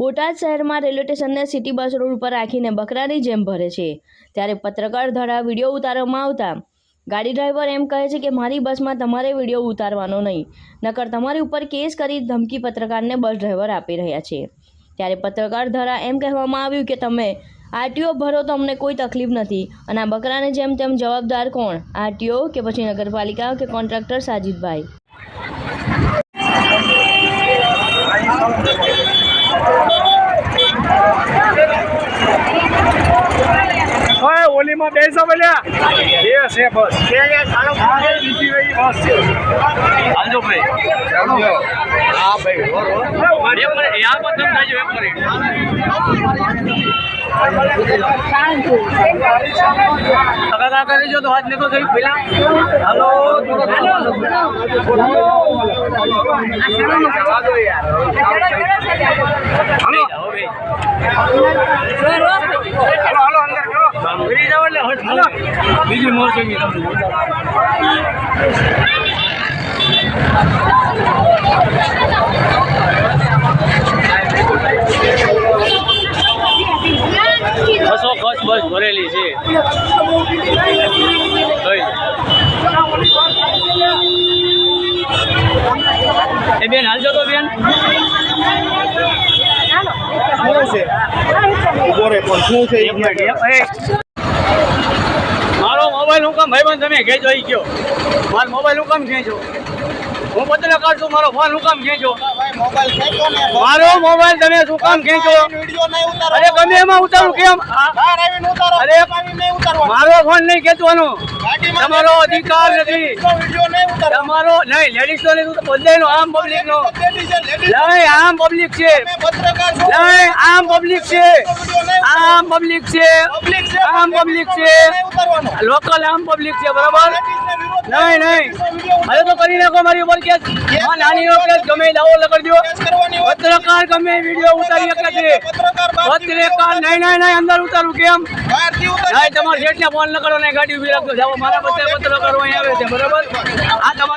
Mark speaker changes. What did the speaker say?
Speaker 1: બોટાદ શહેરમાં રેલવે સ્ટેશનને city bus road ઉપર રાખીને બકરાની જેમ ભરે છે. ત્યારે પત્રકાર દ્વારા વીડિયો ઉતારવામાં આવતા ગાડી ડ્રાઈવર એમ કહે છે કે, મારી બસમાં તમારે વીડિયો ઉતારવાનો નહીં. નકર તમારી ઉપર કેસ કરી ધમકી પત્રકારને બસ ડ્રાઈવર આપી રહ્યા છે. ત્યારે પત્રકાર દ્વારા એમ કહેવામાં આવ્યું કે, તમે આરટીઓ ભરો તો અમને કોઈ તકલીફ નથી. અને આ બકરાને જેમ તેમ જવાબદાર કોણ? આરટીઓ કે પછી નગરપાલિકા કે કોન્ટ્રાક્ટર સાજીદભાઈ?
Speaker 2: ઓલીમાં બેસો બોલ્યા એ છે બસ. બીજી વળી બસ છે
Speaker 3: હાલજો ભાઈ
Speaker 2: હા ભાઈ
Speaker 3: એક મિનિટ યાર પતંગ થાય એક મિનિટ કાકા કાકા તો હાથ નીકળો કરી પેલા હાલો
Speaker 2: હાલો. હાલો અંદર કરો
Speaker 3: બીજી મોર જોઈએ બસો કચ્છ બસ ભરેલી છે જોઈ લો. એ બેન હાલજો તો બેન
Speaker 2: શું છે ઊભો રે પણ શું છે
Speaker 3: મોબાઈલ હું કામ ભાઈબંધ તમે ખેંચો ઈ ગયો. મારો મોબાઈલ હું કામ ખેંચો હું પત્રકાર છું મારો ફોન હું કામ ખેંચો મારો મોબાઈલ તમે શું કામ ખેંચો અરે ગમે એમાં ઉતારું કેમ? અરે મારો ફોન નહીં ખેંચવાનો. તમારો અધિકાર નથી. તમારો નહીં લેડીઝ નો નહીં બધાનો આમ પબ્લિક નો. નહીં આમ પબ્લિક છે. નહીં આમ પબ્લિક છે. આમ પબ્લિક છે. આમ પબ્લિક છે. લોકલ આમ પબ્લિક છે બરાબર? નહીં નહીં હવે તો કરી નાખો મારી ઉપર કેસ. હા નાની નો કેસ ગમે દાવો લગાડી પત્રકાર ગમે વીડિયો ઉતારી શકે છે. પત્રકાર નહીં નહીં નહીં અંદર ઉતારું કેમ નહીં તમારે જેટલા ફોન લગાડો ને ગાડી ઊભી રાખજો. જાઓ મારા બધા પત્રકારો અહીં આવે છે બરાબર? આ તમારે